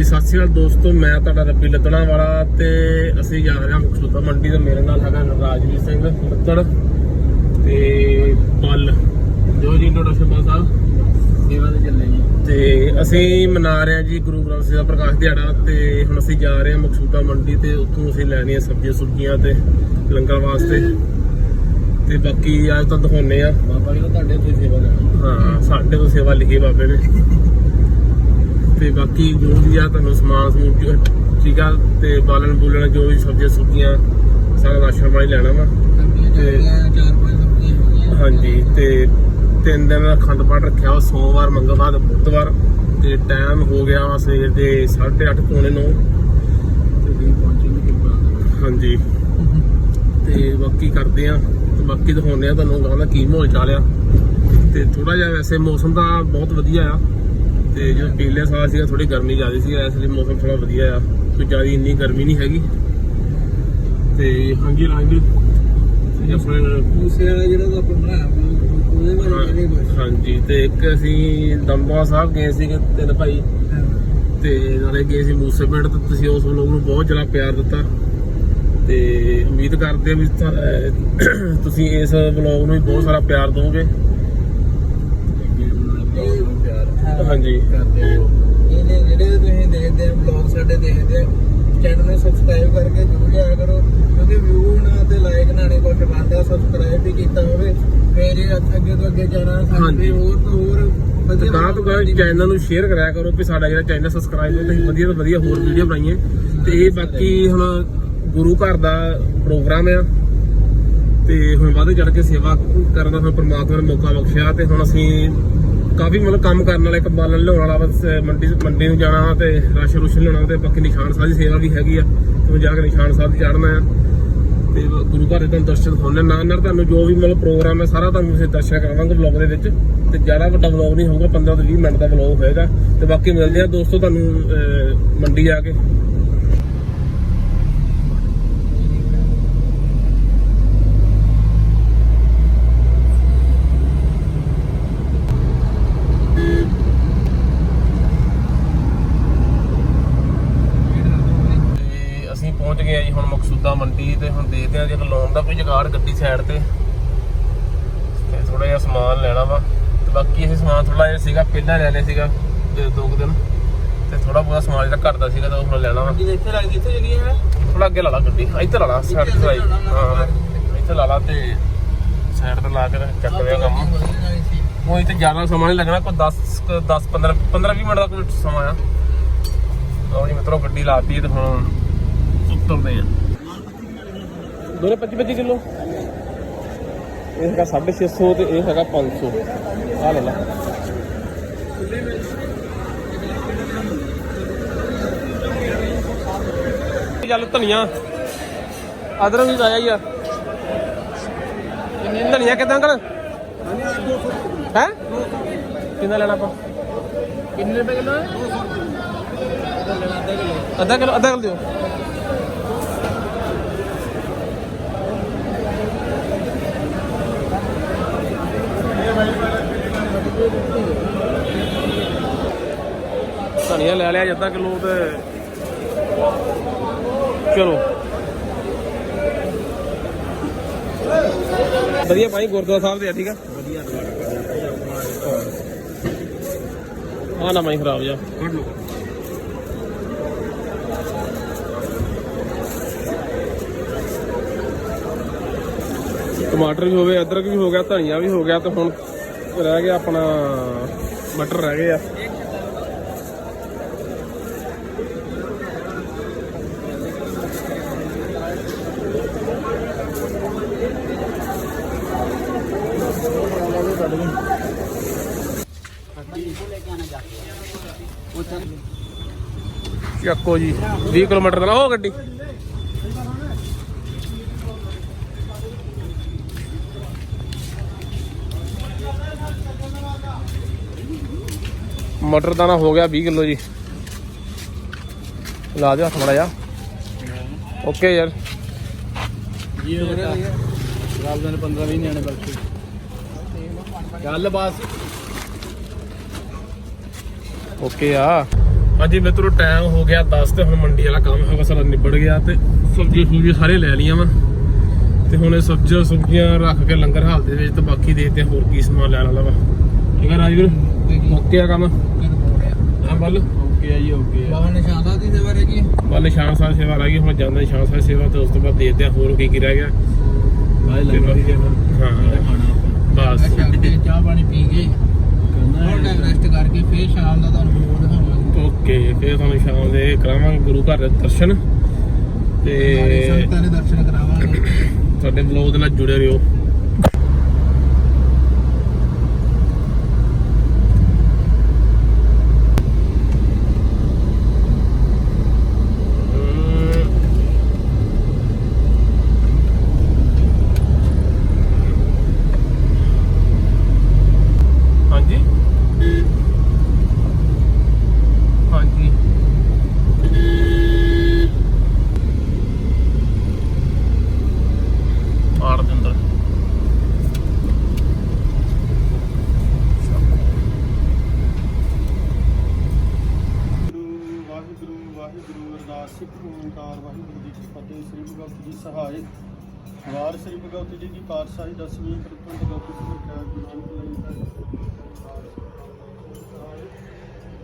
ਹਾਂਜੀ ਸਤਿ ਸ਼੍ਰੀ ਅਕਾਲ ਦੋਸਤੋ ਮੈਂ ਤੁਹਾਡਾ ਰੱਬੀ ਲੱਦਣਾ ਵਾਲਾ ਤੇ ਅਸੀਂ ਜਾ ਰਹੇ ਹਾਂ ਮਕਸੂਦਾ ਮੰਡੀ ਤੇ। ਮੇਰੇ ਨਾਲ ਹੈਗਾ ਰਾਜਵੀਰ ਸਿੰਘ ਲੱਦੜ ਤੇ ਪਲ ਜੋ ਜੀ ਇੰਟਰੋਡਕਸ਼ਨ ਬਾ ਸਾਹਿਬ। ਸੇਵਾ ਤੇ ਚੱਲੇ ਜੀ। ਤੇ ਅਸੀਂ ਮਨਾ ਰਹੇ ਹਾਂ ਜੀ ਗੁਰੂ ਗ੍ਰੰਥ ਸਾਹਿਬ ਦਾ ਪ੍ਰਕਾਸ਼ ਦਿਹਾੜਾ ਤੇ ਹੁਣ ਅਸੀਂ ਜਾ ਰਹੇ ਹਾਂ ਮਕਸੂਦਾ ਮੰਡੀ ਤੇ। ਉੱਥੋਂ ਅਸੀਂ ਲੈਣੀਆਂ ਸਬਜ਼ੀਆਂ ਸੁਬਜ਼ੀਆਂ ਤੇ ਲੰਗਰ ਵਾਸਤੇ। ਤੇ ਬਾਕੀ ਅੱਜ ਤਾਂ ਦਿਖਾਉਨੇ ਆ ਬਾਬਾ ਜੀ ਤੁਹਾਡੇ ਉੱਤੇ ਸੇਵਾ ਲੈਣੀ। ਹਾਂ ਸਾਡੇ ਤੋਂ ਸੇਵਾ ਲਿਖੀ ਬਾਬੇ ਨੇ। ਤੇ ਬਾਕੀ ਜੋ ਵੀ ਆ ਤੁਹਾਨੂੰ ਸਮਾਨ ਸਮੂਨ ਠੀਕ ਆ ਤੇ ਬਾਲਣ ਬੁਲਣ ਜੋ ਵੀ ਸਬਜ਼ੀਆਂ ਸੁਬਜ਼ੀਆਂ ਸਾਰਾ ਰਾਸ਼ਨ ਪਾਣੀ ਲੈਣਾ ਵਾ। ਤੇ- ਚਾਹੀਦੀਆਂ ਚਾਰ ਪੰਜ ਸਬਜ਼ੀਆਂ ਹੈਗੀਆਂ ਹਾਂਜੀ ਤੇ ਤਿੰਨ ਦਿਨ ਦਾ ਅਖੰਡ ਪਾਠ ਰੱਖਿਆ ਵਾ ਸੋਮਵਾਰ ਮੰਗਲਵਾਰ ਬੁੱਧਵਾਰ ਤੇ ਟਾਈਮ ਹੋ ਗਿਆ ਵਾ ਸਵੇਰ ਦੇ 8:30 ਪੌਣੇ 9 ਤੇ ਵੀ ਪਹੁੰਚੇਗੀ ਕਿਰਪਾ ਹਾਂਜੀ। ਤੇ ਬਾਕੀ ਕਰਦੇ ਆ ਤੇ ਬਾਕੀ ਦਿਖਾਉਂਦੇ ਆ ਤੁਹਾਨੂੰ ਗਾਂ ਦਾ ਕੀ ਮਾਹੌਲ ਚਾਲਿਆ ਤੇ ਥੋੜਾ ਜਿਹਾ ਵੈਸੇ ਮੌਸਮ ਤਾਂ ਬਹੁਤ ਵਧੀਆ ਆ। ਤੇ ਜਦੋਂ ਪਿਛਲੇ ਸਾਲ ਸੀਗਾ ਥੋੜੀ ਗਰਮੀ ਜ਼ਿਆਦਾ ਸੀ ਇਸ ਲਈ ਮੌਸਮ ਥੋੜਾ ਵਧੀਆ ਆ। ਕੋਈ ਜ਼ਿਆਦਾ ਇੰਨੀ ਗਰਮੀ ਨਹੀਂ ਹੈਗੀ। ਤੇ ਹਾਂਜੀ ਰਾਜਵੀਰ ਤੇ ਆਪਣੇ ਦੂਸਰੇ ਵਾਲਾ ਜਿਹੜਾ ਆਪਾਂ ਬਣਾਇਆ ਵਾ, ਉਹਦੇ ਬਾਰੇ ਕਿਹੜੇ ਕੁਝ ਹਾਂਜੀ ਤੇ ਇੱਕ ਅਸੀਂ ਦੰਬਾ ਸਾਹਿਬ ਗਏ ਸੀਗੇ ਤਿੰਨ ਭਾਈ। ਤੇ ਨਾਲੇ ਗਏ ਸੀ ਮੂਸੇ ਪਿੰਡ ਤੇ ਤੁਸੀਂ ਉਸ ਵਲੋਗ ਨੂੰ ਬਹੁਤ ਜ਼ਿਆਦਾ ਪਿਆਰ ਦਿੱਤਾ। ਤੇ ਉਮੀਦ ਕਰਦੇ ਹਾਂ ਵੀ ਤੁਸੀਂ ਇਸ ਵਲੋਗ ਨੂੰ ਵੀ ਬਹੁਤ ਸਾਰਾ ਪਿਆਰ ਦਿਓਗੇ ਹਾਂਜੀ। ਕਰਦੇ ਹੋ। ਇਹਨੇ ਜਿਹੜੇ ਤੁਸੀਂ ਦੇਖਦੇ ਆ ਵਲੌਗ ਸਾਡੇ ਦੇਖਦੇ ਆ ਚੈਨਲ ਨੂੰ ਸਬਸਕ੍ਰਾਈਬ ਕਰਕੇ ਜਰੂਰ ਜਾਇਆ ਕਰੋ ਕਿਉਂਕਿ ਵਿਊ ਨਾ ਤੇ ਲਾਈਕ ਨਾ ਨੇ ਕੁਝ ਬੰਦਾ ਸਬਸਕ੍ਰਾਈਬ ਵੀ ਕੀਤਾ ਹੋਵੇ ਫੇਰ ਇਹ ਅੱਗੇ ਤੋਂ ਅੱਗੇ ਜਾਣਾ ਹਾਂਜੀ। ਸਾਡੇ ਹੋਰ ਤੋਂ ਹੋਰ ਤੇ ਵਧੀਆ ਗਾਂ ਤੋਂ ਗਾਂ ਚੈਨਲ ਨੂੰ ਸ਼ੇਅਰ ਕਰਿਆ ਕਰੋ ਵੀ ਸਾਡਾ ਜਿਹੜਾ ਚੈਨਲ ਸਬਸਕ੍ਰਾਈਬ ਹੋ ਤੇ ਵਧੀਆ ਤੋਂ ਵਧੀਆ ਹੋਰ ਵੀਡੀਓ ਬਣਾਈਏ। ਤੇ ਇਹ ਬਾਕੀ ਹੁਣ ਗੁਰੂ ਘਰ ਦਾ ਪ੍ਰੋਗਰਾਮ ਆ। ਤੇ ਹੁਣ ਵਾਧੇ ਚੜ ਕੇ ਸੇਵਾ ਕਰਨ ਦਾ ਹੁਣ ਪ੍ਰਮਾਤਮਾ ਨੇ ਮੌਕਾ ਬਖਸ਼ਿਆ ਤੇ ਹੁਣ ਅਸੀਂ ਕਾਫੀ ਮਤਲਬ ਕੰਮ ਕਰਨ ਵਾਲੇ ਇੱਕ ਬਾਲਣ ਲਿਆਉਣ ਵਾਲਾ ਬਸ ਮੰਡੀ ਮੰਡੀ ਨੂੰ ਜਾਣਾ ਵਾ ਤੇ ਰਸ਼ ਰੁਸ਼ ਲਿਆਉਣਾ ਤੇ ਬਾਕੀ ਨਿਸ਼ਾਨ ਸਾਹਿਬ ਦੀ ਸੇਵਾ ਵੀ ਹੈਗੀ ਆ। ਤੇ ਹੁਣ ਜਾ ਕੇ ਨਿਸ਼ਾਨ ਸਾਹਿਬ ਚੜਨਾ ਆ। ਤੇ ਗੁਰੂ ਘਰ ਦੇ ਤੁਹਾਨੂੰ ਦਰਸ਼ਨ ਹੋਣੇ ਨਾਲ ਨਾਲ ਤੁਹਾਨੂੰ ਜੋ ਵੀ ਮਤਲਬ ਪ੍ਰੋਗਰਾਮ ਹੈ ਸਾਰਾ ਤੁਹਾਨੂੰ ਅਸੀਂ ਦਰਸ਼ਨ ਕਰਾਵਾਂਗੇ ਵਲੌਗ ਦੇ ਵਿੱਚ। ਤੇ ਜ਼ਿਆਦਾ ਵੱਡਾ ਵਲੌਗ ਨਹੀਂ ਹੋਊਗਾ 15 ਤੋਂ 20 ਮਿੰਟ ਦਾ ਵਲੌਗ ਹੋਏਗਾ। ਤੇ ਬਾਕੀ ਮਿਲਦੇ ਆ ਦੋਸਤੋ ਤੁਹਾਨੂੰ ਮੰਡੀ ਜਾ ਕੇ ਤੇ ਅਸੀਂ ਪਹੁੰਚ ਗਏ ਆ ਜੀ ਹੁਣ ਮਕਸੂਦਾ ਮੰਡੀ ਤੇ ਹੁਣ ਦੇਖਦੇ ਆ ਜੇ ਕੋਈ ਜੁਗਾੜ ਗੱਡੀ ਸਾਈਡ ਤੇ। ਤੇ ਥੋੜਾ ਜਿਹਾ ਸਮਾਨ ਲੈਣਾ ਵਾ। ਤੇ ਬਾਕੀ ਇਹ ਸਮਾਨ ਥੋੜਾ ਜਿਹਾ ਸੀਗਾ ਪਹਿਲਾਂ ਲੈ ਲਿਆ ਸੀਗਾ ਤੇ ਦੋ ਕੁ ਦਿਨ। ਤੇ ਥੋੜਾ ਬਹੁਤਾ ਸਮਾਨ ਜਿਹੜਾ ਘਰ ਦਾ ਸੀਗਾ ਤਾਂ ਉਹ ਹੁਣ ਲੈਣਾ ਵਾ। ਜੀ ਇੱਥੇ ਲੱਗਦੀ ਇੱਥੇ ਚੱਲੀਏ ਹੈ? ਥੋੜਾ ਅੱਗੇ ਲਾ ਲਾ ਗੱਡੀ। ਇੱਥੇ ਲਾ ਲਾ ਸਾਈਡ ਤੇ ਲਾਈ। ਹਾਂ। ਇੱਥੇ ਲਾ ਲਾ ਤੇ ਸਾਈਡ ਤੇ ਲਾ ਕੇ ਤੇ ਚੱਕ ਲਿਆ ਕੰਮ। ਉਹ ਇੱਥੇ ਜ਼ਿਆਦਾ ਸਮਾਂ ਨਹੀਂ ਲੱਗਣਾ ਕੋਈ 10 ਕੁ 10 15 15 20 ਮਿੰਟ ਦਾ ਕੋਈ ਸਮਾਂ ਆ। ਲਓ ਜੀ ਮਿੱਤਰੋ ਗੱਡੀ ਲਾਤੀ ਤੇ ਹੁਣ ਉਤਰਦੇ ਆ। ਦੋਨੇ 25 25 ਕਿਲੋ? ਇਹ ਹੈਗਾ 650 ਤੇ ਇਹ ਹੈਗਾ 500 ਆ ਲੈ ਲਾ। ਚੱਲ ਧਨੀਆ? ਅਦਰਕ ਵੀ ਆਇਆ ਯਾਰ? ਧਨੀਆ? ਕਿਦਾਂ ਅੰਕਲ? ਹੈ? ਕਿੰਨਾ ਲੈਣਾ ਆਪਾਂ? ਕਿੰਨੇ ਰੁਪਏ ਕਿਲੋ ਹੈ? ਅੱਧਾ ਕਿਲੋ ਅੱਧਾ ਕਿਲੋ। ਦਿਓ ਧਨੀਆ ਲੈ ਲਿਆ ਜੀ, ਅੱਧਾ ਕਿਲੋ ਤੇ ਚਲੋ। ਵਧੀਆ ਭਾਈ, ਗੁਰਦੁਆਰਾ ਸਾਹਿਬ ਦੇ ਆ, ਠੀਕ ਆ? ਵਧੀਆ ਆ ਨਾ ਮਾਈ ਖਰਾਬ ਜਾ ਕੱਢ ਲਓ ਟਮਾਟਰ ਵੀ ਹੋ ਗਏ, ਅਦਰਕ ਵੀ ਹੋ ਗਿਆ, ਧਨੀਆ ਵੀ ਹੋ ਗਿਆ ਤੇ ਹੁਣ ਰਹਿ ਗਿਆ ਆਪਣਾ ਮਟਰ ਰਹਿ ਗਏ ਆ। ਚੱਕੋ ਜੀ 20 ਕਿਲੋਮੀਟਰ ਦਾ ਉਹ ਗੱਡੀ। ਮਟਰ ਦਾਣਾ ਹੋ ਗਿਆ 20 ਕਿਲੋ ਜੀ। ਲਾ ਦਿਓ ਹੱਥ ਮੜਾ ਜਾ ਓਕੇ ਯਾਰ। ਜੀ ਹੋ ਗਿਆ। ਰਾਲ ਦੇ 15 20 ਨਿਆਣੇ ਬਲਕਿ ਚੱਲ ਬਸ। ਓਕੇ ਆ। ਹਾਂਜੀ ਮਿੱਤਰੋ ਟਾਈਮ ਹੋ ਗਿਆ 10 ਤੇ ਹੁਣ ਮੰਡੀ ਵਾਲਾ ਕੰਮ ਹੈਗਾ ਸਾਰਾ ਨਿਬੜ ਗਿਆ ਤੇ ਸਬਜ਼ੀ ਸੁਬਜ਼ੀ ਸਾਰੇ ਲੈ ਲਈਆਂ ਵਾ। ਤੇ ਹੁਣ ਇਹ ਸਬਜ਼ੀਆਂ ਸੁਬਜ਼ੀਆਂ ਰੱਖ ਕੇ ਲੰਗਰ ਹਾਲ ਦੇ ਵਿੱਚ ਤੇ ਬਾਕੀ ਦੇਖਦੇ ਹਾਂ ਹੋਰ ਕੀ ਸਮਾਨ ਲੈਣ ਵਾਲਾ ਵਾ। ਠੀਕ ਆ ਰਾਜਵੀਰ? ਓਕੇ ਆ ਕੰਮ। ਆ ਬੱਲ ਓਕੇ ਆ ਜੀ ਓਕੇ ਆ। ਬਾਬਾ ਨਿਸ਼ਾਨਾ ਦੀ ਦੇ ਬਾਰੇ ਕੀ ਬੱਲ ਨਿਸ਼ਾਨ ਸਾਹਿਬ ਸੇਵਾ ਰਹਿ ਗਈ ਹੁਣ ਜਾਂਦਾ ਨਿਸ਼ਾਨ ਸਾਹਿਬ ਸੇਵਾ ਤੇ ਉਸ ਤੋਂ ਬਾਅਦ ਦੇਖਦੇ ਹਾਂ ਹੋਰ ਕੀ ਕੀ ਰਹਿ ਗਿਆ। ਬਾਈ ਲੰਗਰ ਹੀ ਦੇਣਾ ਹਾਂ। ਖਾਣਾ ਆਪਾਂ। ਬਸ। ਅੱਛਾ ਤੇ ਚਾਹ ਪਾਣੀ ਪੀ ਕੇ ਕਰਨਾ ਥੋੜਾ ਟਾਈਮ ਰੈਸਟ ਕਰਕੇ ਫੇਰ ਸ਼ਾਮ ਦਾ ਤੁਹਾਨੂੰ ਹੋਰ ਦਿਖਾਵਾਂਗੇ। ਓਕੇ ਫਿਰ ਤੁਹਾਨੂੰ ਸ਼ਾਮ ਦੇ ਕਰਾਵਾਂਗੇ ਗੁਰੂ ਘਰ ਦੇ ਦਰਸ਼ਨ। ਤੇ ਸੰਤਾਂ ਦੇ ਦਰਸ਼ਨ ਕਰਾਵਾਂਗੇ। ਸਾਡੇ ਬਲੌਗ ਦੇ ਨਾਲ ਜੁੜੇ ਰਹੋ ਹਾਂਜੀ ਹਾਂਜੀ ਪਾੜ ਦੇ ਅੰਦਰ ਗੁਰੂ ਵਾਹਿਗੁਰੂ ਵਾਹਿਗੁਰੂ ਅਰਦਾਸ ਸਿੱਖ ਓੰਕਾਰ ਵਾਹਿਗੁਰੂ ਜੀ ਕੀ ਫਤਿਹ, ਸ੍ਰੀ ਭਗਵਤ ਜੀ ਸਹਾਇ ਵਾਰ ਸ੍ਰੀ ਭਗਵਤ ਜੀ ਦੀ ਪਾਤਸ਼ਾਹੀ ਦਸਵੀਂ ਪ੍ਰਤੰਤ ਭਗਵਤ ਜੀ ਦਾ ਗੁਰੂ ਨਾਨਕ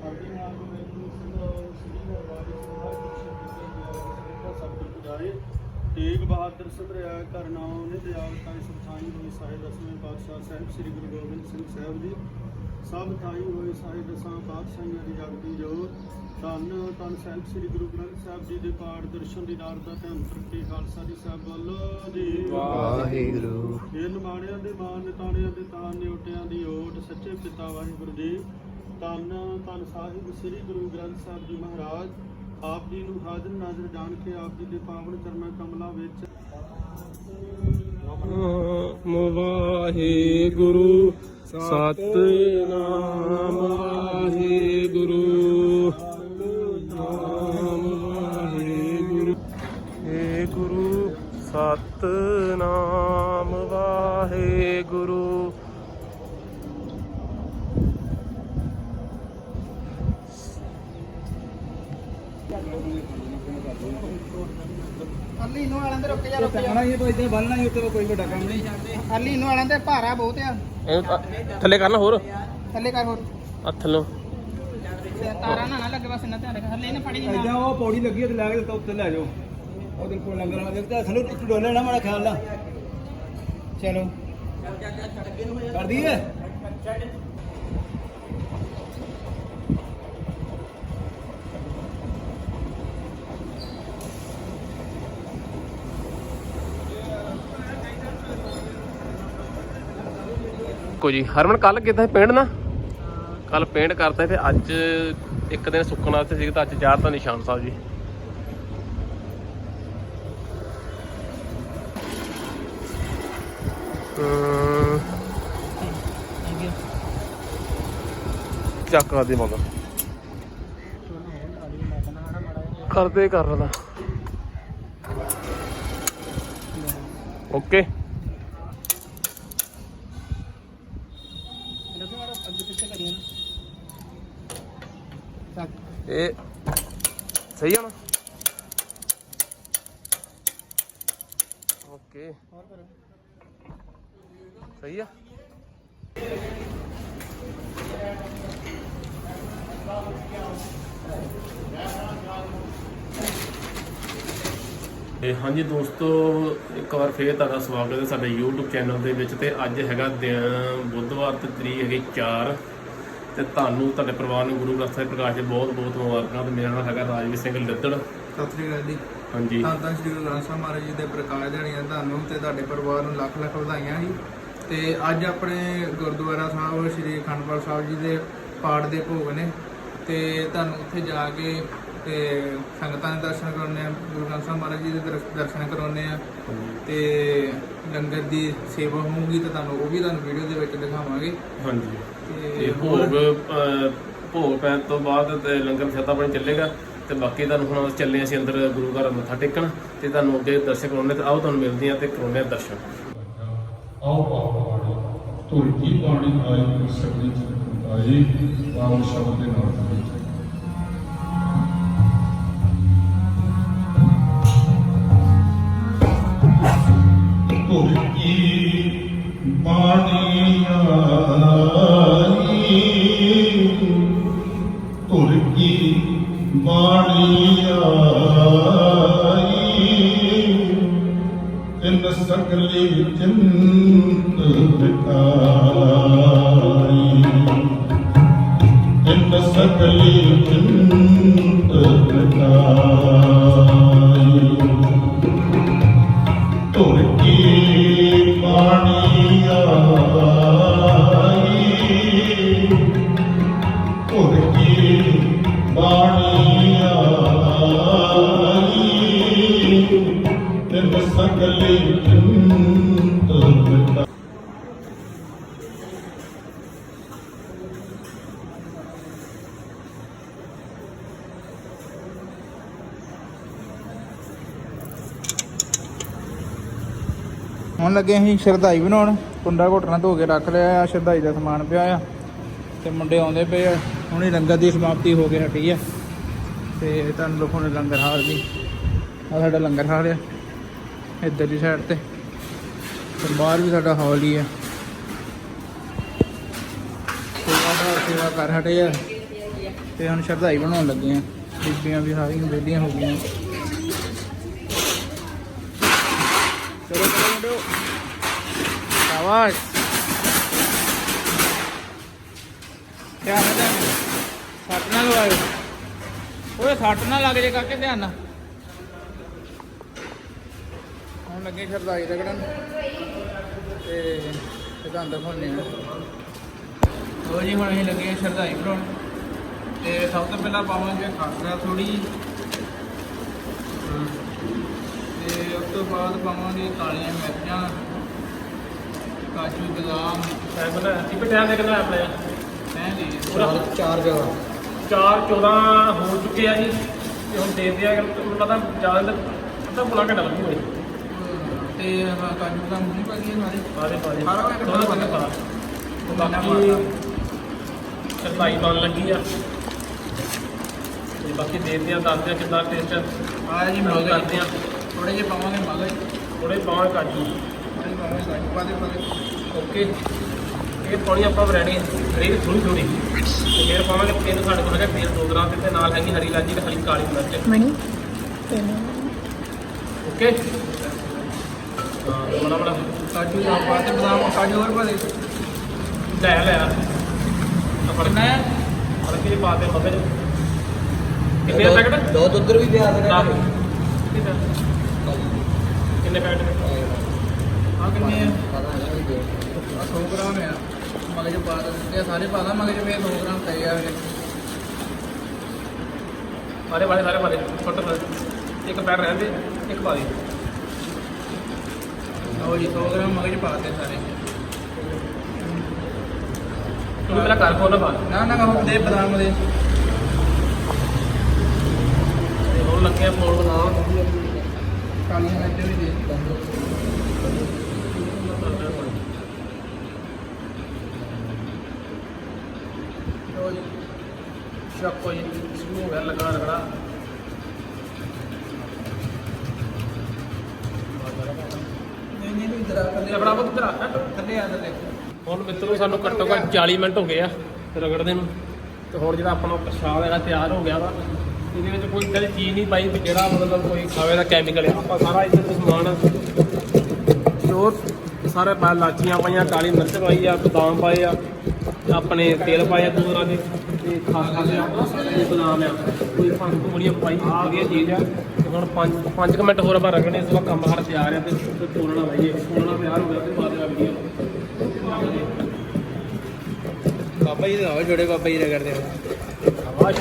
ਅਰਦੀ ਨਾਲ ਗੁਰੂ ਸਿੰਘ ਸ੍ਰੀ ਵਾਹਿਗੁਰੂ ਸਤਿਗੁਰ ਤੇਗ ਬਹਾਦਰ ਸਭਰਿਆ ਘਰ ਨਾਮ ਨੇ ਦਿਆਲ ਸੁਖਾਈ ਹੋਈ ਸਾਹਿਬ ਦਸਵੇਂ ਪਾਤਸ਼ਾਹ ਸਾਹਿਬ, ਸ੍ਰੀ ਗੁਰੂ ਗੋਬਿੰਦ ਸਿੰਘ ਸਾਹਿਬ ਜੀ। ਸਭ ਥਾਈ ਹੋਏ ਸਾਰੇ ਦਸਾਂ ਪਾਤਸ਼ਾਹੀਆਂ ਦੀ ਜਗਦੀ ਜੋਤ ਧੰਨ ਧੰਨ ਸਾਹਿਬ ਸ੍ਰੀ ਗੁਰੂ ਗ੍ਰੰਥ ਸਾਹਿਬ ਜੀ ਦੇ ਪਾਠ ਦਰਸ਼ਨ ਦੀ ਦਾਰ ਦਾ ਧਿਆਨ ਕਰਕੇ ਖਾਲਸਾ ਜੀ ਸਾਹਿਬ ਵੱਲ ਜੀ। ਵਾਹਿਗੁਰੂ। ਇਹ ਨਿਮਾਣਿਆਂ ਦੇ ਮਾਨ ਨਿਤਾਣਿਆਂ ਦੇ ਤਾਨ ਨਿਉਟਿਆਂ ਦੀ ਓਟ ਸੱਚੇ ਪਿਤਾ ਵਾਹਿਗੁਰੂ ਜੀ। ਧੰਨ ਧੰਨ ਸਾਹਿਬ ਸ੍ਰੀ ਗੁਰੂ ਗ੍ਰੰਥ ਸਾਹਿਬ ਜੀ ਮਹਾਰਾਜ ਆਪ ਜੀ ਨੂੰ ਹਾਜ਼ਰ ਨਾਜ਼ਰ ਜਾਣ ਕੇ ਆਪ ਜੀ ਦੇ ਪਾਵਨ ਚਰਨਾਂ ਕਮਲਾਂ ਵਿੱਚ। ਵਾਹਿਗੁਰੂ। ਸਤਨਾਮ ਵਾਹਿਗੁਰੂ। ਨਾਮ ਵਾਹਿਗੁਰੂ ਏ ਗੁਰੂ ਸਤਨਾਮ ਵਾਹਿਗੁਰੂ। ਅਰਲੀ ਨੂੰ ਵਾਲਿਆਂ ਦੇ ਰੁਕ ਜਾ ਰੁਕ ਜਾ। ਟੰਗਣਾ ਹੀ ਤਾਂ ਇੱਥੇ ਬੰਨਣਾ ਹੀ ਉੱਤੇ ਕੋਈ ਵੱਡਾ ਕੰਮ ਨਹੀਂ। ਅਰਲੀ ਨੂੰ ਵਾਲਿਆਂ ਦੇ ਭਾਰਾ ਬਹੁਤ ਆ। ਇਹ ਥੱਲੇ ਕਰਨਾ ਹੋਰ। ਥੱਲੇ ਕਰ ਹੋਰ। ਆ ਥੱਲੋਂ। ਤਾਰਾ ਨਾ ਨਾ ਲੱਗੇ ਬਸ ਇਹਨਾਂ ਧਿਆਨ ਰੱਖ। ਥੱਲੇ ਨਾ ਫੜੀ ਉਹ ਪੌੜੀ ਲੱਗੀ ਹੈ ਤੇ ਲੈ ਕੇ ਤਾਂ ਉੱਤੇ ਲੈ ਜਾਓ। ਉਹਦੇ ਕੋਲ ਲੰਗਰ ਵਾਲਾ ਦੇਖਦਾ ਇੱਕ ਡੋਲੇ ਨਾ ਮਾੜਾ ਖਿਆਲ ਨਾਲ। ਚਲੋ। ਕਰ ਦਈਏ ਕੋ ਜੀ ਹਰਮਨ ਕੱਲ ਕਿਦਾਂ ਪੇਂਟ ਨਾ? ਕੱਲ ਪੇਂਟ ਕਰਤਾ ਤੇ ਅੱਜ ਇੱਕ ਦਿਨ ਸੁੱਕਣ ਵਾਸਤੇ ਸੀ ਤਾਂ ਅੱਜ ਚਾਰ ਤਾਂ ਨਿਸ਼ਾਨ ਸਾਹਿਬ ਜੀ। ਹਮ, ਚੱਕ ਦੇ ਮਗਰ। ਕਰਦੇ ਕਰ ਰਹਾ ਓਕੇ ਅੱਗੇ ਪਿੱਛੇ ਕਰੀਏ ਨਾ ਚੱਕ ਇਹ ਸਹੀ ਆ ਨਾ ਓਕੇ ਹੋਰ ਕਰੋ ਸਹੀ ਆ ਤੇ ਹਾਂਜੀ ਦੋਸਤੋ ਇੱਕ ਵਾਰ ਫੇਰ ਤੁਹਾਡਾ ਸਵਾਗਤ ਹੈ ਸਾਡੇ YouTube ਚੈਨਲ ਦੇ ਵਿੱਚ ਤੇ ਅੱਜ ਹੈਗਾ ਦਿਨ ਬੁੱਧਵਾਰ ਤੇ ਤਰੀਕ ਹੈਗੀ 4 ਤੇ ਤੁਹਾਨੂੰ ਤੁਹਾਡੇ ਪਰਿਵਾਰ ਨੂੰ ਗੁਰੂ ਗ੍ਰੰਥ ਸਾਹਿਬ ਪ੍ਰਕਾਸ਼ ਦੇ ਬਹੁਤ ਬਹੁਤ ਮੁਬਾਰਕਾਂ ਤੇ ਮੇਰਾ ਨਾਮ ਹੈਗਾ ਰਾਜਵੀਰ ਸਿੰਘ ਲਿੱਦੜ। ਸਤਿ ਸ੍ਰੀ ਅਕਾਲ ਜੀ। ਹਾਂਜੀ। ਤਾਂ ਤਾਂ ਸ੍ਰੀ ਗੁਰੂ ਗ੍ਰੰਥ ਸਾਹਿਬ ਮਹਾਰਾਜ ਜੀ ਦੇ ਪ੍ਰਕਾਸ਼ ਦਿਹਾੜੀਆਂ ਤੁਹਾਨੂੰ ਤੇ ਤੁਹਾਡੇ ਪਰਿਵਾਰ ਨੂੰ ਲੱਖ ਲੱਖ ਵਧਾਈਆਂ ਜੀ। ਤੇ ਅੱਜ ਆਪਣੇ ਗੁਰਦੁਆਰਾ ਸਾਹਿਬ ਸ੍ਰੀ ਅਖੰਡਪੁਰ ਸਾਹਿਬ ਜੀ ਦੇ ਪਾਠ ਦੇ ਭੋਗ ਨੇ। ਤੇ ਤੁਹਾਨੂੰ ਉੱਥੇ ਜਾ ਕੇ ਤੇ ਸੰਗਤਾਂ ਦੇ ਦਰਸ਼ਨ ਕਰਾਉਣੇ ਆ ਗੁਰੂ ਗ੍ਰੰਥ ਸਾਹਿਬ ਮਹਾਰਾਜ ਜੀ ਦੇ ਦਰ- ਦਰਸ਼ਨ ਕਰਾਉਣੇ ਆ ਤੇ ਲੰਗਰ ਦੀ ਸੇਵਾ ਹੋਊਗੀ ਤਾਂ ਤੁਹਾਨੂੰ ਉਹ ਵੀ ਤੁਹਾਨੂੰ ਵੀਡੀਓ ਦੇ ਵਿੱਚ ਦਿਖਾਵਾਂਗੇ। ਹਾਂਜੀ। ਤੇ ਤੇ ਭੋਗ ਅਹ, ਭੋਗ ਪੈਣ ਤੋਂ ਬਾਅਦ ਤੇ ਲੰਗਰ ਛਤਾ ਪਾਣੀ ਚੱਲੇਗਾ ਤੇ ਬਾਕੀ ਤੁਹਾਨੂੰ ਹੁਣ ਚੱਲੇ ਅਸੀਂ ਅੰਦਰ ਗੁਰੂ ਘਰ ਮੱਥਾ ਟੇਕਣ ਤੇ ਤੁਹਾਨੂੰ ਅੱਗੇ ਦਰਸ਼ਨ ਕਰਾਉਣੇ ਤੇ ਆਓ ਤੁਹਾਨੂੰ ਮਿਲਦੇ ਆ ਤੇ ਕਰਾਉਣੇ ਆ ਦਰਸ਼ਨ। ਆਓ ਪਾਣੀ ਧੁਰਤੀ ਪਾਣੀ ਆਈ ਸਬਜੀ ਆਈ ਰਾਮ ਸ਼ਬਦ ਦੇ ਨਾਲ। ਤੁਰ ਬਾਣੀ ਆਈ। ਤੁਰ ਬਾਣੀ ਆਈ। ਤਿੰਨ ਸਕਲੇ ਚਿੰਤ ਲੱਗੇ ਅਸੀਂ ਸ਼ਰਧਾਈ ਬਣਾਉਣ। ਕੁੰਡਾ ਘੋਟਣਾ ਧੋ ਕੇ ਰੱਖ ਲਿਆ ਆ, ਸ਼ਰਧਾਈ ਦਾ ਸਮਾਨ ਪਿਆ ਆ। ਤੇ ਮੁੰਡੇ ਆਉਂਦੇ ਪਏ ਆ। ਹੁਣੇ ਲੰਗਰ ਦੀ ਸਮਾਪਤੀ ਹੋ ਕੇ ਹਟੀ ਆ। ਤੇ ਤੁਹਾਨੂੰ ਲੋਕਾਂ ਲੰਗਰ ਹਾਲ ਵੀ। ਆ ਸਾਡਾ ਲੰਗਰ ਹਾਲ ਆ, ਇੱਧਰ ਦੀ ਸਾਈਡ ਤੇ। ਤੇ ਬਾਹਰ ਵੀ ਸਾਡਾ ਹਾਲ ਹੀ ਆ। ਸੇਵਾਦਾਰ ਸੇਵਾ ਕਰ ਹਟੇ ਆ। ਤੇ ਹੁਣ ਸ਼ਰਧਾਈ ਬਣਾਉਣ ਲੱਗੇ ਆ। ਬੀਬੀਆਂ ਵੀ ਸਾਰੀਆਂ ਵਿਹਲੀਆਂ ਹੋ ਗਈਆਂ। ਚਲੋ ਚਲੋ ਸ਼ਾਬਾਸ਼ ਧਿਆਨ ਨਾਲ ਧਿਆਨ ਨਾਲ। ਸੱਟ ਨਾ ਲਵਾਇਓ। ਓਏ, ਸੱਟ ਨਾ ਲੱਗ ਜੇ ਕਾਕੇ, ਧਿਆਨ ਨਾਲ। ਹੁਣ ਲੱਗੇ ਸ਼ਰਦਾਈ ਰਗੜਨ। ਤੇ ਤੇ ਤੁਹਾਨੂੰ ਦਿਖਾਉਂਦੇ ਆ। ਲੋ ਜੀ, ਹੁਣ ਅਸੀਂ ਲੱਗੇ ਸ਼ਰਦਾਈ ਬਣਾਉਣ ਤੇ ਸਭ ਤੋਂ ਪਹਿਲਾਂ ਪਾਵਾਂਗੇ ਖਾਸਰਾ ਥੋੜੀ ਤੇ ਉਸ ਤੋਂ ਬਾਅਦ ਪਾਵਾਂਗੇ ਕਾਲੀਆਂ ਮਿਰਚਾਂ ਕਾਜੂ ਬਦਾਮ। ਟਾਈਮ ਆਪਣੇ। ਦੀ ਪੂਰਾ ਚਾਰ ਜਗ੍ਹਾ। 4 14 ਹੋ ਚੁੱਕੇ ਆ ਜੀ ਤੇ ਹੁਣ ਦੇਖਦੇ ਆ ਕਿ ਮੈਨੂੰ ਪਤਾ ਜ਼ਿਆਦਾ ਅੱਧਾ ਪੌਣਾ ਘੰਟਾ ਲੱਗੂ ਹੋਈ ਤੇ ਹਾਂ ਕਾਜੂ ਬਦਾਮ ਨਹੀਂ ਪਾ ਗਏ ਸਾਰੇ। ਬਾਰੇ ਬਾਰੇ ਸਾਰਾ ਇੱਕ ਥੋੜਾ ਬੰਦਾ ਬੰਦਾ ਪਾ। ਬਾਕੀ ਸਰਦਾਈ ਬਣ ਲੱਗੀ ਆ। ਤੇ ਬਾਕੀ ਦੇਖਦੇ ਆ ਦੱਸਦੇ ਆ ਕਿੰਨਾ ਟੇਸਟ ਆ। ਜੀ ਮਗਜ ਕਰਦੇ ਆ ਥੋੜੇ ਜਿਹੇ ਪਾਵਾਂਗੇ ਮਗਜ ਥੋੜੇ ਪਾਵਾਂ ਕਾਜੂ। ਥੋੜੇ ਪਾਵਾਂਗੇ ਕਾਜੂ ਪਾ ਦੇ ਪਾ ਦੇ। ਓਕੇ। ਇਹ ਪਾਣੀ ਆਪਾਂ ਵਰੈਣੀ ਰੇਹ ਥੋੜੀ ਥੋੜੀ ਤੇ ਫਿਰ ਪਾਵਾਂਗੇ ਤੇਲ ਸਾਡੇ ਕੋਲ ਹੈਗਾ ਤੇਲ 2 ਗ੍ਰਾਮ ਤੇ ਨਾਲ ਹੈਗੀ ਹਰੀ ਇਲਾਚੀ ਤੇ ਹਰੀ ਕਾਲੀ ਮਿਰਚ। ਮਣੀ ਤੈਨੂੰ। ਓਕੇ। ਬੜਾ ਬੜਾ ਕਾਜੂ ਪਾ ਤੇ ਬਦਾਮ ਕਾਜੂ ਹੋਰ ਪਾ ਦੇ। ਲੈ ਲੈ। ਕਿੰਨਾ ਹੈ? ਅਰ ਕੀ ਪਾ ਦੇ ਮੱਥੇ ਕਿੰਨੇ ਪੈਕਟ? ਦੋ ਦੁੱਧ ਵੀ ਪਿਆ ਦੇ ਨਾ। ਕਿੰਨੇ ਪੈਕਟ ਆ ਕਿੰਨੇ ਆ? ਆ 100 ਗ੍ਰਾਮ ਆ। ਮਗਜ ਪਾ ਦੇ ਸਾਰੇ ਪਾ ਲਾ ਮਗਜ ਵੇ 2 ਗ੍ਰਾਮ ਪਏ ਆ ਸਾਰੇ ਵਾਲੇ ਸਾਰੇ ਵਾਲੇ ਛੋਟੇ ਇੱਕ ਪੈਰ ਰਹਿੰਦੇ ਇੱਕ ਪਾ ਦੇ। ਲਓ ਜੀ 100 ਗ੍ਰਾਮ ਮਗਜ ਪਾ ਦੇ ਸਾਰੇ। ਤੂੰ ਮੇਰਾ ਘਰ ਖੋਲ ਨਾ ਪਾ ਨਾ ਨਾ ਉਹ ਦੇ ਬਦਾਮ ਦੇ। ਤੇ ਹੁਣ ਲੱਗੇ ਆ ਪੌਣ ਬਣਾ ਕਾਲੀਆਂ ਮਿਰਚ ਵੀ ਦੇ। ਸ਼ੱਕ ਕੋਈ ਸ਼ੁਰੂ ਹੋ ਗਿਆ ਲਗਾ ਰਗੜਾ ਨਹੀਂ ਨਹੀਂ ਤੂੰ ਇਧਰ ਥੱਲੇ ਬੜਾ ਬਹੁਤ ਤੇਰਾ ਥੱਲੇ ਆ ਥੱਲੇ ਹੁਣ ਮਿੱਤਰੋ, ਸਾਨੂੰ ਘੱਟੋ ਘੱਟ 40 ਮਿੰਟ ਹੋ ਗਏ ਆ ਰਗੜਦੇ ਨੂੰ। ਤੇ ਹੁਣ ਜਿਹੜਾ ਆਪਣਾ ਪ੍ਰਸ਼ਾਦ ਹੈਗਾ ਤਿਆਰ ਹੋ ਗਿਆ ਵਾ। ਇਹਦੇ ਵਿੱਚ ਕੋਈ ਦੀ ਚੀਜ਼ ਨਹੀਂ ਪਾਈ ਵੀ ਜਿਹੜਾ ਮਤਲਬ ਕੋਈ ਖਾਵੇ ਦਾ ਕੈਮੀਕਲ ਆ। ਆਪਾਂ ਸਾਰਾ ਇੱਧਰ ਸਮਾਨ ਜੋ ਸਾਰੇ ਪਾ ਲਾਚੀਆਂ ਪਾਈਆਂ ਕਾਲੀ ਮਿਰਚ ਪਾਈ ਆ ਬਦਾਮ ਪਾਏ ਆ ਆਪਣੇ ਤੇਲ ਪਾਇਆ ਦੋ ਤਰ੍ਹਾਂ ਦੇ। ਤੇ ਖਾਸ ਖਾਸ ਆ ਬਦਾਮ ਆ ਕੋਈ ਫੰਕ ਬੜੀਆਂ ਪਾਈ ਵਧੀਆ ਚੀਜ਼ ਆ। ਤੇ ਹੁਣ 5 5 ਮਿੰਟ ਹੋਰ ਆਪਾਂ ਰੱਖਣੇ ਇਸ ਤੋਂ ਕੰਮ ਤਿਆਰ ਆ ਤੇ ਤੋੜਨਾ ਭਾਈ ਤੋੜਨਾ ਤਿਆਰ ਹੋ ਗਿਆ ਤੇ ਬਾਅਦ ਵਿੱਚ ਵੀਡੀਓ ਬਾਬਾ ਜੀ ਦੇ ਆਓ ਜੋੜੇ ਬਾਬਾ ਜੀ ਰਗੜਦੇ ਆ। ਆਵਾਜ਼।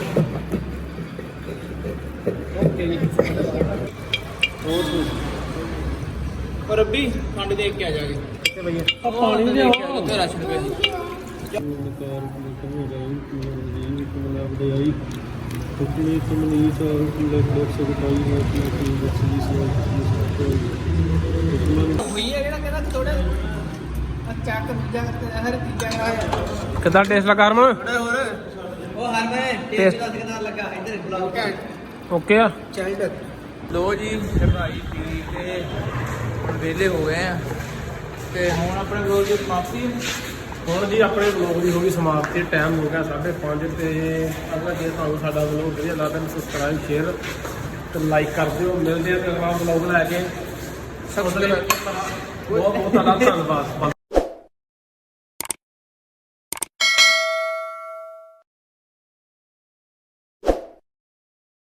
ਹੋਰ ਤੂੰ ਪਰ ਅੱਬੀ ਖੰਡ ਦੇਖ ਕੇ ਆ ਜਾਗੇ ਕਿੱਥੇ ਭਈਆ ਆ ਪਾਣੀ ਦੇ ਉੱਥੇ ਰਾਸ਼ਨ ਪਏ ਸੀ ਉਤਨੀ ਤੁਮਨੀ ਚਾਰ ਲੱਖ ਲੱਖ ਸਗਤਾਈ ਹੈ ਕਿ ਕੀ ਬਖਸ਼ੀ ਸੋ ਹੋਈ ਹੈ ਜਿਹੜਾ ਕਹਿੰਦਾ ਥੋੜਾ ਆ ਚੱਕ ਦੂਜਾ ਹਰ ਤੀਜਾ ਆਇਆ ਕਿੱਦਾਂ ਟੇਸਟ ਲੱਗਾ ਹਰਮਨ? ਥੋੜਾ ਹੋਰ। ਉਹ ਹਰ ਮੈਂ ਟੇਸਟ ਦਾ ਕਿਦਾਂ ਲੱਗਾ ਇੱਧਰ ਬਲੌਗ ਓਕੇ ਆ? ਚਾਈਲਡ ਲੋ ਜੀ ਸ਼ਰਦਾਈ ਪੀ ਤੇ ਹੁਣ ਵਿਹਲੇ ਹੋ ਗਏ ਆ। ਤੇ ਹੁਣ ਆਪਣੇ ਵਲੌਗ ਦੀ ਸਮਾਪਤੀ। ਹੁਣ ਜੀ ਆਪਣੇ ਵਲੌਗ ਦੀ ਹੋ ਗਈ ਸਮਾਪਤੀ। ਟਾਈਮ ਹੋ ਗਿਆ 5:30 ਤੇ ਅਗਲਾ ਜੇ ਤੁਹਾਨੂੰ ਸਾਡਾ ਵਲੌਗ ਵਧੀਆ ਲੱਗਦਾ ਤਾਂ ਸਬਸਕ੍ਰਾਈਬ ਸ਼ੇਅਰ ਤੇ ਲਾਈਕ ਕਰ ਦਿਓ। ਮਿਲਦੇ ਆ ਤੇ ਅਗਲਾ ਵਲੌਗ ਲੈ ਕੇ। ਸਬਸਕ੍ਰਾਈਬ ਬਹੁਤ ਬਹੁਤ ਤੁਹਾਡਾ ਧੰਨਵਾਦ।